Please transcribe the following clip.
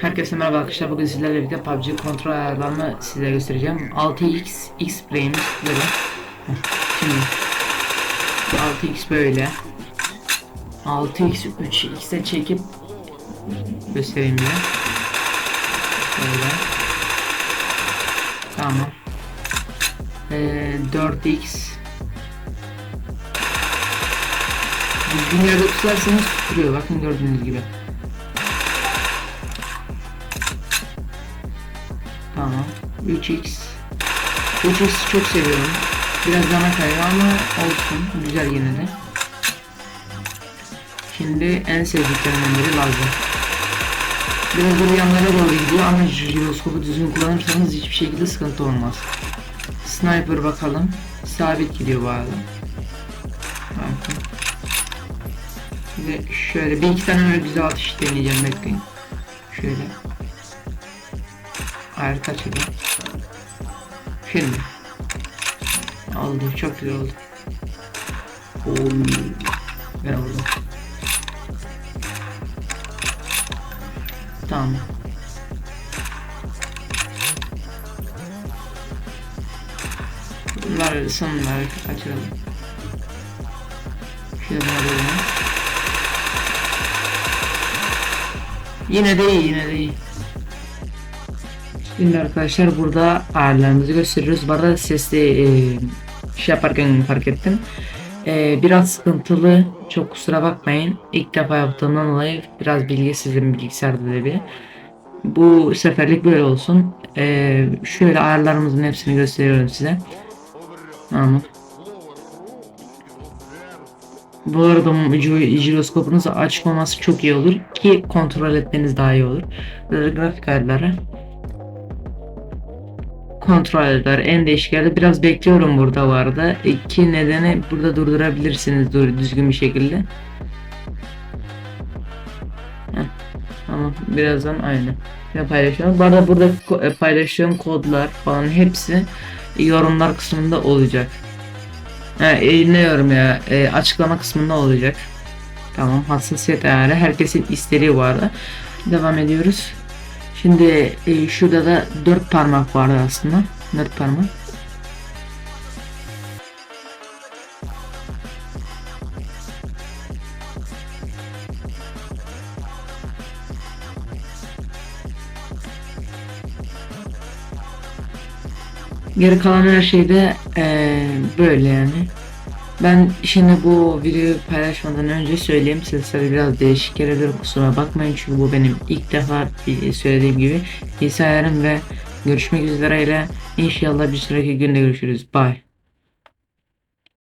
Herkese merhaba arkadaşlar. Bugün sizlerle birlikte PUBG kontrol ayarlarını size göstereceğim. 6x X Play'imiz böyle. Şimdi 6x böyle. 6x 3x'e çekip göstereyim diye. Böyle. Tamam. Ee, 4x Düzgün yerde tutarsanız tutuyor. Bakın gördüğünüz gibi. Tamam. 3x. 3x çok seviyorum. Biraz bana kayıyor ama olsun. Güzel yine de. Şimdi en sevdiklerimden biri lazer. Biraz böyle yanlara doğru gidiyor ama jiroskopu düzgün kullanırsanız hiçbir şekilde sıkıntı olmaz. Sniper bakalım. Sabit gidiyor bu arada. Ve şöyle bir iki tane öyle güzel atış deneyeceğim bekleyin. Şöyle. Hayır kaçırdım. Şimdi. Oldu çok güzel oldu. Oy. Ben vurdum. Tamam. Bunlar sonları kaçıralım. Şöyle. Yine de iyi yine de iyi. Şimdi arkadaşlar burada ayarlarımızı gösteriyoruz. Bu arada sesli e, şey yaparken fark ettim. E, biraz sıkıntılı. Çok kusura bakmayın. İlk defa yaptığımdan dolayı biraz bilgisizim bilgisayarda da bir. Bu seferlik böyle olsun. E, şöyle ayarlarımızın hepsini gösteriyorum size. Tamam. Bu arada gy- jiroskopunuz açık olması çok iyi olur ki kontrol etmeniz daha iyi olur. Grafik ayarları kontrol eder. En değişik yerde biraz bekliyorum burada vardı. İki nedeni burada durdurabilirsiniz dur düzgün bir şekilde. Heh, Tamam birazdan aynı. Ne paylaşıyorum. Bu arada burada e, paylaştığım kodlar falan hepsi yorumlar kısmında olacak. Ha, e, ne yorum ya e, açıklama kısmında olacak. Tamam hassasiyet ayarı herkesin istediği arada. Devam ediyoruz. Şimdi e, şurada da dört parmak vardı aslında. Dört parmak. Geri kalan her şeyde e, böyle yani. Ben şimdi bu videoyu paylaşmadan önce söyleyeyim. Sesleri biraz değişik gelebilir kusura bakmayın. Çünkü bu benim ilk defa söylediğim gibi. Bilgisayarım ve görüşmek üzere ile inşallah bir sonraki günde görüşürüz. Bye